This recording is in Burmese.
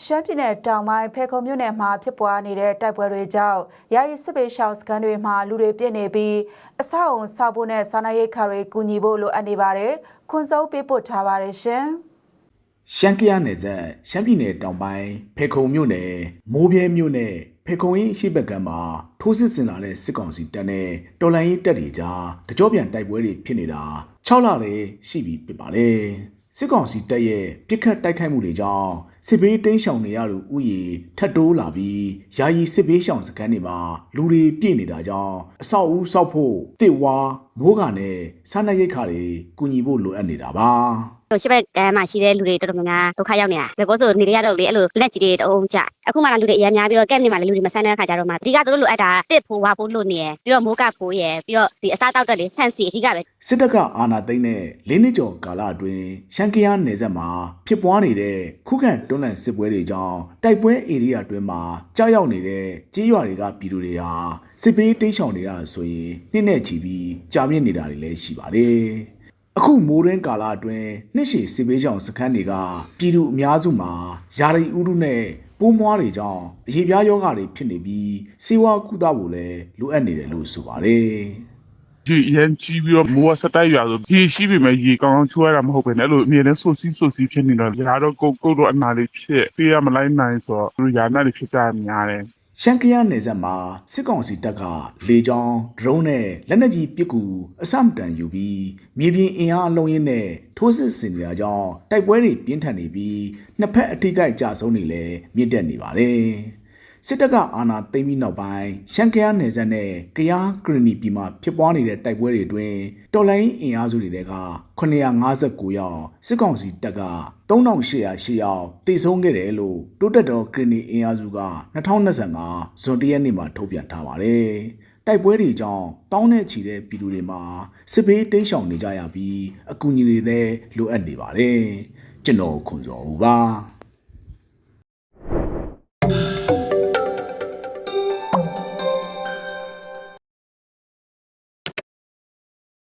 ရှမ်းပြည်နယ်တောင်ပိုင်းဖေခုံမြို့နယ်မှာဖြစ်ပွားနေတဲ့တိုက်ပွဲတွေကြောင့်ယာယီစစ်ပေးရှောင်းစခန်းတွေမှာလူတွေပြည့်နေပြီးအဆောက်အုံဆောက်ဖို့နဲ့စာနာရေးခါတွေကူညီဖို့လိုအပ်နေပါတယ်။ခွန်စုံပေးပို့ထားပါတယ်ရှင်။ရှမ်းကရနယ်စပ်ရှမ်းပြည်နယ်တောင်ပိုင်းဖေခုံမြို့နယ်မိုးပြဲမြို့နယ်ဖေခုံရင်းအရှိဘက်ကမ်းမှာထိုးစစ်ဆင်လာတဲ့စစ်ကောင်စီတပ်နဲ့တော်လိုင်းရေးတပ်တွေကြားတကြောပြန်တိုက်ပွဲတွေဖြစ်နေတာ6လလေးရှိပြီဖြစ်ပါတယ်စစ်ကောင်စီတပ်ရဲ့ပြစ်ခတ်တိုက်ခိုက်မှုတွေကြောင့် စစ်ဘေးတိမ်းရှောင်နေရသူဥယေထပ်တိုးလာပြီးယာယီစစ်ဘေးရှောင်စခန်းတွေမှာလူတွေပြည့်နေတာကြောင့်အဆောက်အဦဆောက်ဖို့တစ်ဝါမိုးကနဲ့စားနပ်ရိက္ခာတွေကူညီဖို့လိုအပ်နေတာပါဟိုရှစ်ဘက်ကမ်းမှာရှိတဲ့လူတွေတော်တော်များများဒုက္ခရောက်နေတာဘယ်ကောဆိုနေရတော့လေအဲ့လိုလက်ကြီးတွေတုံးကြအခုမှလူတွေအများများပြီးတော့ကက်မြစ်မှာလည်းလူတွေမဆန်းတဲ့အခါကျတော့မှအဓိကသူတို့လိုအပ်တာတစ်ဖို့ဝါဖို့လို့နေရယ်ပြီးတော့မိုးကဖိုးရယ်ပြီးတော့ဒီအစားတောက်တက်လေဆန့်စီအဓိကပဲစစ်တပ်ကအာဏာသိမ်းတဲ့၄နှစ်ကျော်ကာလအတွင်းရှမ်းကယားနယ်စပ်မှာဖြစ်ပွားနေတဲ့ခုခံတွန်းလှန်စစ်ပွဲတွေကြောင့်တိုက်ပွဲဧရိယာအတွင်းမှာကြောက်ရောက်နေတဲ့ကြေးရွာတွေကပြည်သူတွေဟာစစ်ပေးတိတ်ရှောင်နေတာဆိုရင်နှစ်နဲ့ချီပြီးကြာမြင့်နေတာတွေလည်းရှိပါတယ်။အခုမိုးရင်းကာလအတွင်းနှစ်ရှည်စစ်ပေးကြောင်စခန်းတွေကပြည်သူအများစုမှာယာရီဥရုနဲ့ပိုးမွားတွေကြောင့်အရေးပြားယောဂတွေဖြစ်နေပြီးစေဝါကုသဖို့လည်းလိုအပ်နေတယ်လို့ဆိုပါတယ်။ ရေအရင်ကြီးပြီးတော့မိုးကစတိုက်ရွာဆိုရေရှိပြီမဲ့ရေကောင်းကောင်းချိုးရတာမဟုတ်ပဲねအဲ့လိုအမြဲတမ်းဆူစီးဆူစီးဖြစ်နေတော့ရာတော့ကိုကိုတော့အနာလေးဖြစ်ပြေးရမလိုက်နိုင်ဆိုတော့သူရာနာလေးဖြစ်ကြများတယ်ရှမ်းကရနယ်စပ်မှာစစ်ကောင်စီတပ်ကလေကြောင်းဒရုန်းနဲ့လက်နက်ကြီးပစ်ကူအစမတန်ယူပြီးမြေပြင်အင်အားအလုံးရင်းနဲ့ထိုးစစ်ဆင်နေတာကြောင့်တိုက်ပွဲတွေပြင်းထန်နေပြီးနှစ်ဖက်အထိကိကြဆုံးနေလဲမြင့်တက်နေပါတယ် စစ်တပ်ကအာဏာသိမ်းပြီးနောက်ပိုင်းရှမ်းကရနယ်စပ်နဲ့ကယားကရီနီပြည်မှာဖြစ်ပွားနေတဲ့တိုက်ပွဲတွေအတွင်းတော်လိုင်းအင်အားစုတွေက959ယောက်စစ်ကောင်စီတပ်က3808ယောက်တိဆုံးခဲ့တယ်လို့တိုးတက်တော်ကရီနီအင်အားစုက2025ဇွန်1ရက်နေ့မှာထုတ်ပြန်ထားပါတယ်။တိုက်ပွဲတွေကြောင့်တောင်းနဲ့ချီတဲ့ပြည်သူတွေမှာစစ်ဘေးတိမ်းရှောင်နေကြရပြီးအကူအညီတွေလည်းလိုအပ်နေပါတယ်။ကျွန်တော်ခွန်စော်ဦးပါ။